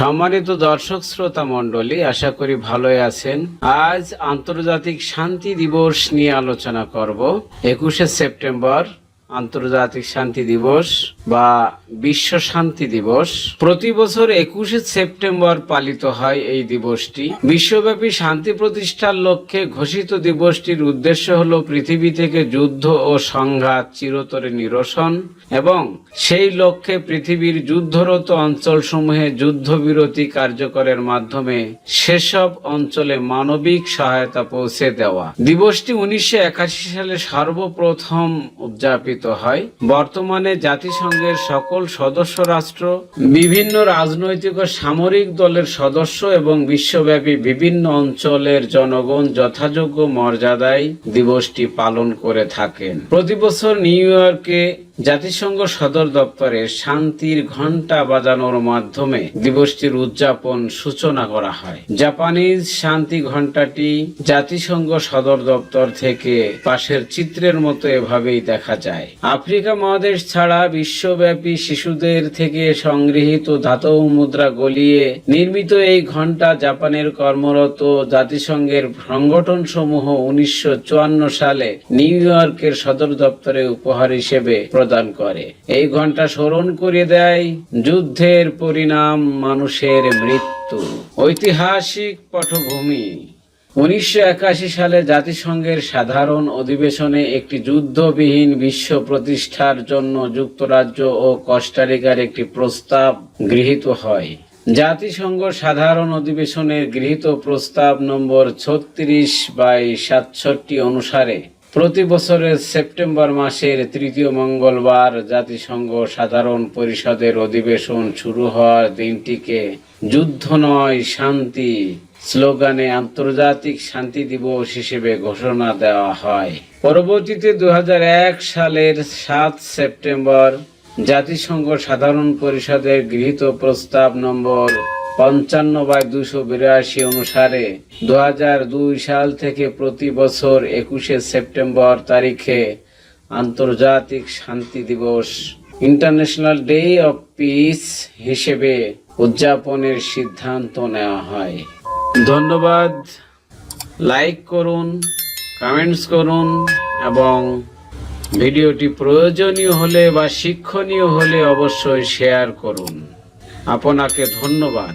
সম্মানিত দর্শক শ্রোতা মন্ডলী আশা করি ভালোই আছেন। আজ আন্তর্জাতিক শান্তি দিবস নিয়ে আলোচনা করব। একুশে সেপ্টেম্বর আন্তর্জাতিক শান্তি দিবস বা বিশ্ব শান্তি দিবস। প্রতি বছর একুশে সেপ্টেম্বর পালিত হয় এই দিবসটি। বিশ্বব্যাপী শান্তি প্রতিষ্ঠার লক্ষ্যে ঘোষিত দিবসটির উদ্দেশ্য হল পৃথিবী থেকে যুদ্ধ ও সংঘাত চিরতরে নিরসন এবং সেই লক্ষ্যে পৃথিবীর যুদ্ধরত অঞ্চলসমূহে যুদ্ধবিরতি কার্যকরের মাধ্যমে সেসব অঞ্চলে মানবিক সহায়তা পৌঁছে দেওয়া। দিবসটি উনিশশো একাশি সালে সর্বপ্রথম উদযাপিত হয়। বর্তমানে জাতিসংঘের সকল সদস্য রাষ্ট্র, বিভিন্ন রাজনৈতিক ও সামরিক দলের সদস্য এবং বিশ্বব্যাপী বিভিন্ন অঞ্চলের জনগণ যথাযোগ্য মর্যাদায় দিবসটি পালন করে থাকেন। প্রতি বছর নিউ ইয়র্কে জাতিসংঘ সদর দপ্তরে শান্তির ঘণ্টা বাজানোর মাধ্যমে দিবসটির উদযাপন সূচনা করা হয়। জাপানিজ শান্তি ঘণ্টাটি জাতিসংঘ সদর দপ্তর থেকে পাশের চিত্রের মতো এভাবেই দেখা যায়। আফ্রিকা মহাদেশ ছাড়া বিশ্বব্যাপী শিশুদের থেকে সংগৃহীত ধাতব মুদ্রা গলিয়ে নির্মিত এই ঘণ্টা জাপানের কর্মরত জাতিসংঘের সংগঠন সমূহ উনিশশো চুয়ান্ন সালে নিউ ইয়র্কের সদর দপ্তরে উপহার হিসেবে প্রদান করে। এই ঘণ্টা স্মরণ করে দেয় যুদ্ধের পরিণাম মানুষের মৃত্যু। ঐতিহাসিক পটভূমি। উনিশশো একাশি সালে জাতিসংঘের সাধারণ অধিবেশনে একটি যুদ্ধবিহীন বিশ্ব প্রতিষ্ঠার জন্য যুক্তরাজ্য ও কস্টারিকার একটি প্রস্তাব গৃহীত হয়। জাতিসংঘ সাধারণ অধিবেশনের গৃহীত প্রস্তাব নম্বর ছত্রিশ বাই সাতষট্টি অনুসারে, প্রতি বছরের সেপ্টেম্বর মাসের তৃতীয় মঙ্গলবার জাতিসংঘ সাধারণ পরিষদের অধিবেশন শুরু হওয়ার দিনটিকে যুদ্ধ নয়, শান্তি স্লোগানে আন্তর্জাতিক শান্তি দিবস হিসেবে ঘোষণা দেওয়া হয়। পরবর্তীতে দু হাজার এক সালের সাত সেপ্টেম্বর জাতিসংঘ সাধারণ পরিষদের গৃহীত প্রস্তাব নম্বর পঞ্চান্ন বাই দুশো বিরাশি অনুসারে দু হাজার দুই সাল থেকে প্রতি বছর একুশে সেপ্টেম্বর তারিখে আন্তর্জাতিক শান্তি দিবস, ইন্টারন্যাশনাল ডে অফ পিস হিসেবে উদযাপনের সিদ্ধান্ত নেওয়া হয়। ধন্যবাদ। লাইক করুন কমেন্টস করুন এবং ভিডিওটি প্রয়োজনীয় হলে বা শিক্ষণীয় হলে অবশ্যই শেয়ার করুন। আপনাকে ধন্যবাদ।